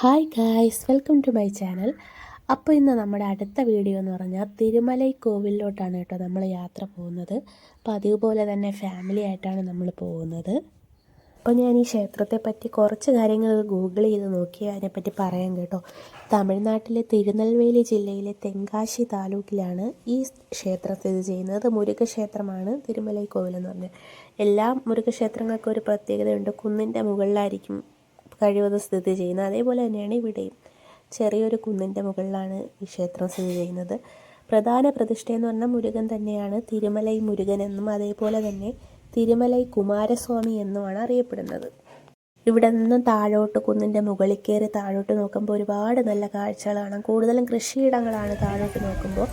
Hi guys welcome to my channel അപ്പോൾ ഇന്ന് നമ്മുടെ അടുത്ത വീഡിയോ എന്ന് പറഞ്ഞാൽ തിരുമലൈ കോവിലോട്ടാണ് കേട്ടോ നമ്മൾ യാത്ര പോകുന്നത്. അപ്പോൾ അതുപോലെ തന്നെ ഫാമിലി ആയിട്ടാണ് നമ്മൾ പോകുന്നത്. അപ്പോൾ ഞാൻ ഈ ക്ഷേത്രത്തെ പറ്റി കുറച്ച് കാര്യങ്ങൾ ഗൂഗിൾ ചെയ്ത് നോക്കി അതിനെപ്പറ്റി പറയാം കേട്ടോ. തമിഴ്നാട്ടിലെ തിരുനെൽവേലി ജില്ലയിലെ തെങ്കാശി താലൂക്കിലാണ് ഈ ക്ഷേത്രം സ്ഥിതി ചെയ്യുന്നത്. മുരുകക്ഷേത്രമാണ് തിരുമലൈ കോവിൽ എന്ന് പറഞ്ഞാൽ എല്ലാ മുരുകക്ഷേത്രങ്ങൾക്കും ഒരു പ്രത്യേകതയുണ്ട്. കുന്നിന്റെ മുകളിലായിരിക്കും കഴിവതും സ്ഥിതി ചെയ്യുന്നത്. അതേപോലെ തന്നെയാണ് ഇവിടെയും ചെറിയൊരു കുന്നിന്റെ മുകളിലാണ് ഈ ക്ഷേത്രം സ്ഥിതി ചെയ്യുന്നത്. പ്രധാന പ്രതിഷ്ഠയെന്ന് പറഞ്ഞാൽ മുരുകൻ തന്നെയാണ്. തിരുമലൈ മുരുകൻ എന്നും അതേപോലെ തന്നെ തിരുമലൈ കുമാരസ്വാമി എന്നുമാണ് അറിയപ്പെടുന്നത്. ഇവിടെ നിന്നും താഴോട്ട് കുന്നിന്റെ മുകളിൽ കയറി താഴോട്ട് നോക്കുമ്പോൾ ഒരുപാട് നല്ല കാഴ്ചകൾ കാണാം. കൂടുതലും കൃഷിയിടങ്ങളാണ് താഴോട്ട് നോക്കുമ്പോൾ.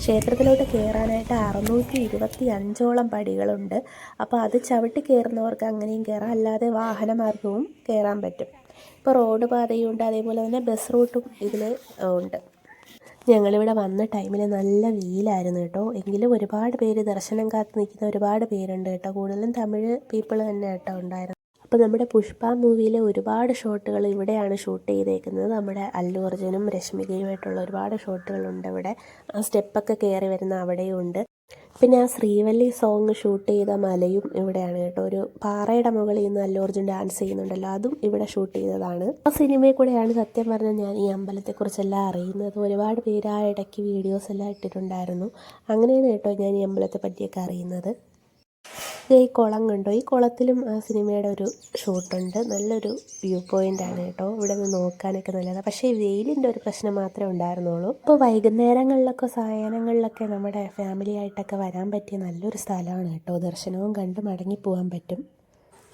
ക്ഷേത്രത്തിലോട്ട് കയറാനായിട്ട് അറുന്നൂറ്റി ഇരുപത്തി അഞ്ചോളം പടികളുണ്ട്. അപ്പോൾ അത് ചവിട്ടി കയറുന്നവർക്ക് അങ്ങനെയും കയറാം. അല്ലാതെ വാഹനമാർഗവും കയറാൻ പറ്റും. ഇപ്പോൾ റോഡ് പാതയും ഉണ്ട് അതേപോലെ തന്നെ ബസ് റൂട്ടും ഇതിൽ ഉണ്ട്. ഞങ്ങളിവിടെ വന്ന ടൈമിൽ നല്ല വെയിലായിരുന്നു കേട്ടോ. എങ്കിലും ഒരുപാട് പേര് ദർശനം കാത്ത് നിൽക്കുന്ന ഒരുപാട് പേരുണ്ട് കേട്ടോ. കൂടുതലും തമിഴ് പീപ്പിൾ തന്നെ കേട്ടോ ഉണ്ടായിരുന്നു അപ്പോൾ നമ്മുടെ പുഷ്പ മൂവിയിലെ ഒരുപാട് ഷോട്ടുകൾ ഇവിടെയാണ് ഷൂട്ട് ചെയ്തേക്കുന്നത്. നമ്മുടെ അല്ലു അർജുനും രശ്മികയുമായിട്ടുള്ള ഒരുപാട് ഷോട്ടുകളുണ്ട് ഇവിടെ. ആ സ്റ്റെപ്പൊക്കെ കയറി വരുന്ന അവിടെയും ഉണ്ട്. പിന്നെ ആ ശ്രീവല്ലി സോങ് ഷൂട്ട് ചെയ്ത മലയും ഇവിടെയാണ് കേട്ടോ. ഒരു പാറയുടെ മുകളിൽ നിന്ന് അല്ലു അർജുൻ ഡാൻസ് ചെയ്യുന്നുണ്ടല്ലോ. അതും ഇവിടെ ഷൂട്ട് ചെയ്തതാണ്. ആ സിനിമയിൽ കൂടെയാണ് സത്യം പറഞ്ഞാൽ ഞാൻ ഈ അമ്പലത്തെക്കുറിച്ചെല്ലാം അറിയുന്നത്. ഒരുപാട് പേര് ആ ഇടയ്ക്ക് വീഡിയോസ് എല്ലാം ഇട്ടിട്ടുണ്ടായിരുന്നു. അങ്ങനെയാണ് കേട്ടോ ഞാൻ ഈ അമ്പലത്തെ പറ്റിയൊക്കെ അറിയുന്നത്. ഈ കുളം കണ്ടോ? ഈ കുളത്തിലും ആ സിനിമയുടെ ഒരു ഷൂട്ടുണ്ട്. നല്ലൊരു വ്യൂ പോയിന്റ് ആണ് കേട്ടോ. ഇവിടെ നിന്ന് നോക്കാനൊക്കെ നല്ലതാണ്. പക്ഷേ വെയിലിന്റെ ഒരു പ്രശ്നം മാത്രമേ ഉണ്ടായിരുന്നുള്ളൂ. ഇപ്പോൾ വൈകുന്നേരങ്ങളിലൊക്കെ സായാഹ്നങ്ങളിലൊക്കെ നമ്മുടെ ഫാമിലി ആയിട്ടൊക്കെ വരാൻ പറ്റിയ നല്ലൊരു സ്ഥലമാണ് കേട്ടോ. ദർശനവും കണ്ട് മടങ്ങി പോകാൻ പറ്റും.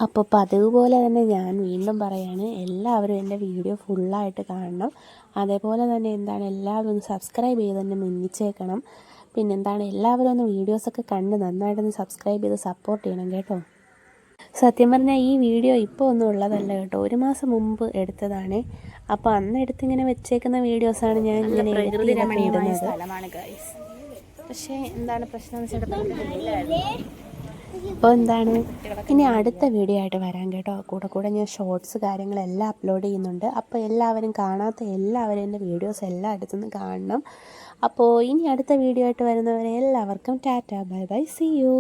അപ്പോൾ പതിവ് പോലെ തന്നെ ഞാൻ വീണ്ടും പറയാണ് എല്ലാവരും എന്റെ വീഡിയോ ഫുള്ളായിട്ട് കാണണം. അതേപോലെ തന്നെ എന്താണ് എല്ലാവരും സബ്സ്ക്രൈബ് ചെയ്ത് തന്നെ മിന്നിച്ചേക്കണം പിന്നെന്താണ് എല്ലാവരും ഒന്ന് വീഡിയോസൊക്കെ കണ്ട് നന്നായിട്ടൊന്ന് സബ്സ്ക്രൈബ് ചെയ്ത് സപ്പോർട്ട് ചെയ്യണം കേട്ടോ. സത്യം പറഞ്ഞാൽ ഈ വീഡിയോ ഇപ്പോൾ ഒന്നും ഉള്ളതല്ല കേട്ടോ. ഒരു മാസം മുമ്പ് എടുത്തതാണ്. അപ്പോൾ അന്ന് എടുത്തിങ്ങനെ വെച്ചേക്കുന്ന വീഡിയോസാണ് ഞാൻ ഇങ്ങനെ ഇടുന്നത്. പക്ഷേ എന്താണ് പ്രശ്നം എന്ന് വെച്ചിട്ടുണ്ടെങ്കിൽ അപ്പോൾ എന്താണ്? ഇനി അടുത്ത വീഡിയോ ആയിട്ട് വരാം കേട്ടോ. കൂടെ കൂടെ ഞാൻ ഷോർട്സ് കാര്യങ്ങളെല്ലാം അപ്ലോഡ് ചെയ്യുന്നുണ്ട്. അപ്പോൾ എല്ലാവരും കാണാത്ത എല്ലാവരും എന്റെ വീഡിയോസ് എല്ലാം അടുത്തുനിന്ന് കാണണം. അപ്പോൾ ഇനി അടുത്ത വീഡിയോ ആയിട്ട് വരുന്നവരെ എല്ലാവർക്കും tata. Bye bye. See you